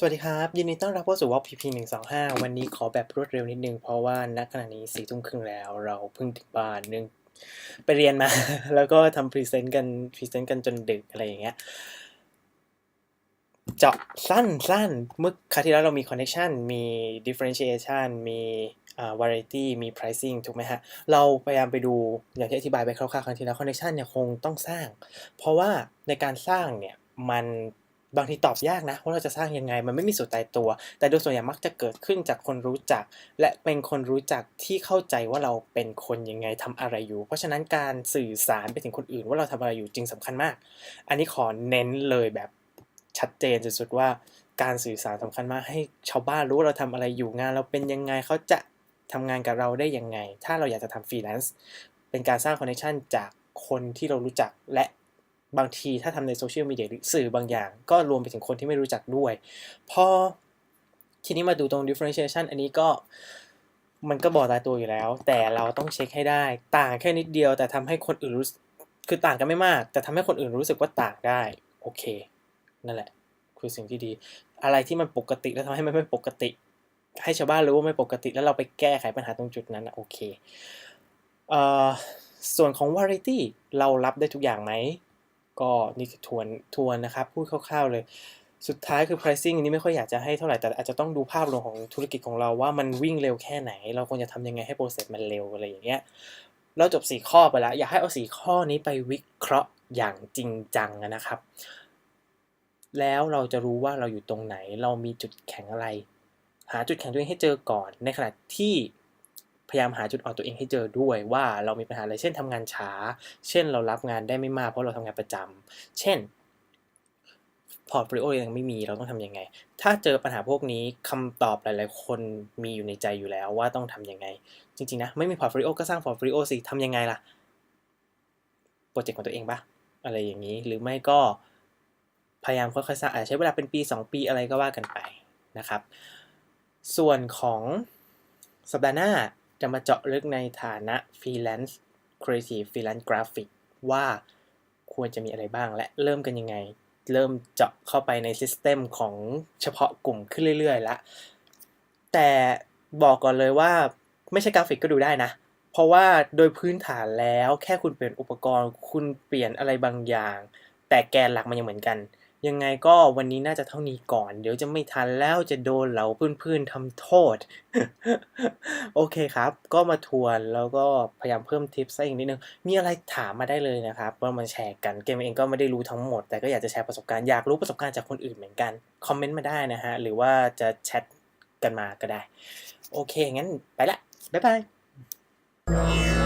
สวัสดีครับ ยินดีต้อนรับเข้าสู่ Walk PP 125วันนี้ขอแบบรวดเร็วนิดนึง เพราะว่าณขณะนี้สี่ทุ่มครึ่งแล้ว เราเพิ่งถึงบ้านนื่องไปเรียนมา แล้วก็ทำพรีเซนต์กันพรีเซนต์กันจนดึกอะไรอย่างเงี้ยเจาะสั้นสั้นเมื่อคราวที่แล้วเรามี connection มี differentiation มีอ่า variety มี pricing ถูกไหมฮะ เราพยายามไปดูอย่างที่อธิบายไปคร่าวๆครั้งที่แล้ว connection เนี่ยคงต้องสร้าง เพราะว่าในการสร้างเนี่ยมัน บางทีตอบยากนะว่าเราจะสร้างยังไง มันไม่มีสูตรตายตัว แต่โดยส่วนใหญ่มักจะเกิดขึ้นจากคนรู้จัก และเป็นคนรู้จักที่เข้าใจว่าเราเป็นคนยังไงทำอะไรอยู่ เพราะฉะนั้นการสื่อสารไปถึงคนอื่น ว่าเราทำอะไรอยู่จึงสำคัญมาก อันนี้ขอเน้นเลยแบบชัดเจนสุดๆว่าการสื่อสารสำคัญมากให้ชาวบ้านรู้เราทำอะไรอยู่งาน เราเป็นยังไงเขาจะทำงานกับเราได้ยังไง ถ้าเราอยากจะทำฟรีแลนซ์เป็นการสร้างคอนเนคชันจากคนที่เรารู้จักและ บางทีถ้าทำในโซเชียลมีเดียหรือสื่อบางอย่าง ก็รวมไปถึงคนที่ไม่รู้จักด้วย พอทีนี้มาดูตรง differentiation อันนี้ก็มันก็บอกตายตัวอยู่แล้ว แต่เราต้องเช็คให้ได้ ต่างแค่นิดเดียวแต่ทำให้คนอื่นรู้คือต่างกันไม่มาก แต่ทำให้คนอื่นรู้สึกว่าต่างได้ โอเค นั่นแหละ คือสิ่งที่ดี อะไรที่มันปกติแล้วทำให้มันไม่ปกติ ให้ชาวบ้านรู้ว่าไม่ปกติ แล้วเราไปแก้ไขปัญหาตรงจุดนั้นโอเคเอ่อส่วนของ variety เรารับได้ทุกอย่างไหม ก็นี่คือทวนทวนนะครับ พูดคร่าวๆเลยสุดท้ายคือ pricing อันนี้ไม่ค่อยอยากจะให้เท่าไหร่ แต่อาจจะต้องดูภาพรวมของธุรกิจของเราว่ามันวิ่งเร็วแค่ไหน เราควรจะทำยังไงให้ process มันเร็วอะไรอย่างเงี้ยเราจบ 4 ข้อไปแล้ว อยากให้เอา 4 ข้อนี้ไปวิเคราะห์อย่างจริงจังนะครับ แล้วเราจะรู้ว่าเราอยู่ตรงไหน เรามีจุดแข็งอะไร หาจุดแข็งตัวเองให้เจอก่อน ในขณะที่ พยายามหาจุดอ่อนตัวเองให้เจอด้วยว่าเรามีปัญหาอะไรเช่นทำงานช้า เช่นเรารับงานได้ไม่มากเพราะเราทำงานประจำเช่นพอร์ตโฟลิโอยังไม่มีเราต้องทำยังไง ถ้าเจอปัญหาพวกนี้คำตอบหลาย ๆ คนมีอยู่ในใจอยู่แล้วว่าต้องทำยังไง จริง ๆ นะ ไม่มีพอร์ตโฟลิโอก็สร้างพอร์ตโฟลิโอสิทำยังไงล่ะโปรเจกต์ของตัวเองปะอะไรอย่างนี้หรือไม่ก็พยายามค่อยๆสร้างอาจจะใช้เวลาเป็นปี 2 ปีอะไรก็ว่ากันไปนะครับ ส่วนของสัปดาห์หน้า จะมาเจาะลึกในฐานะ freelance creative freelance graphic ว่าควรจะมีอะไรบ้างและเริ่มกันยังไง เริ่มเจาะเข้าไปในซิสเต็มของเฉพาะกลุ่มขึ้นเรื่อยๆล้วแต่บอกก่อนเลยว่าไม่ใช่กราฟิกก็ดูได้นะ เพราะว่าโดยพื้นฐานแล้วแค่คุณเปลี่ยนอุปกรณ์ คุณเปลี่ยนอะไรบางอย่าง แต่แกนหลักมันยังเหมือนกัน ยังไงก็วันนี้น่าจะเท่านี้ก่อน เดี๋ยวจะไม่ทันแล้วจะโดนเหล่าเพื่อนๆทำโทษ โอเคครับ ก็มาทวนแล้วก็พยายามเพิ่มทิปซะอีกนิดนึง มีอะไรถามมาได้เลยนะครับว่ามาแชร์กันเกมเองก็ไม่ได้รู้ทั้งหมด แต่ก็อยากจะแชร์ประสบการณ์อยากรู้ประสบการณ์จากคนอื่นเหมือนกันคอมเมนต์มาได้นะฮะหรือว่าจะแชทกันมาก็ได้ โอเคงั้นไปละบ๊ายบาย